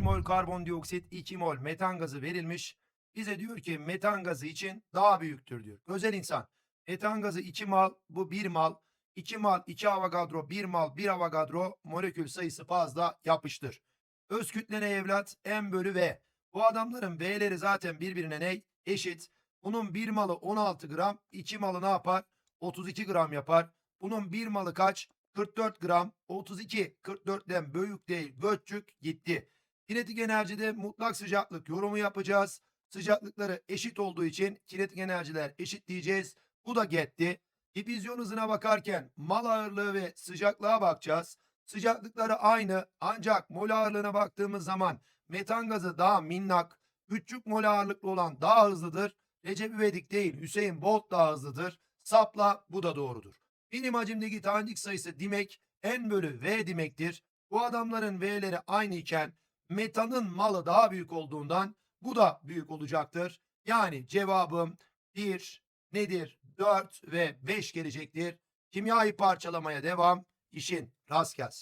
mol karbondioksit, 2 mol metan gazı verilmiş. Bize diyor ki metan gazı için daha büyüktür diyor. Özel insan. Metan gazı 2 mal, bu 1 mal. 2 mal, 2 avogadro, 1 mal, 1 avogadro molekül sayısı fazla yapıştır. Öz kütle ne evlat? M bölü V. Bu adamların V'leri zaten birbirine ne? Eşit. Bunun 1 malı 16 gram, 2 malı ne yapar? 32 gram yapar. Bunun 1 malı kaç? 44 gram. 32, 44'ten büyük değil, göçük gitti. Kinetik enerjide mutlak sıcaklık yorumu yapacağız. Sıcaklıkları eşit olduğu için kinetik enerjiler eşit diyeceğiz. Bu da gitti. Difüzyon hızına bakarken mal ağırlığı ve sıcaklığa bakacağız. Sıcaklıkları aynı ancak mol ağırlığına baktığımız zaman metan gazı daha minnak, küçük mol ağırlıklı olan daha hızlıdır. Recep İvedik değil Hüseyin Bolt daha hızlıdır. Sapla bu da doğrudur. Benim hacimdeki tanecik sayısı dimek N bölü V demektir. Bu adamların V'leri aynı iken metanın malı daha büyük olduğundan bu da büyük olacaktır. Yani cevabım 1 nedir? 4 ve 5 gelecektir. Kimyayı parçalamaya devam. İşin rast gelsin.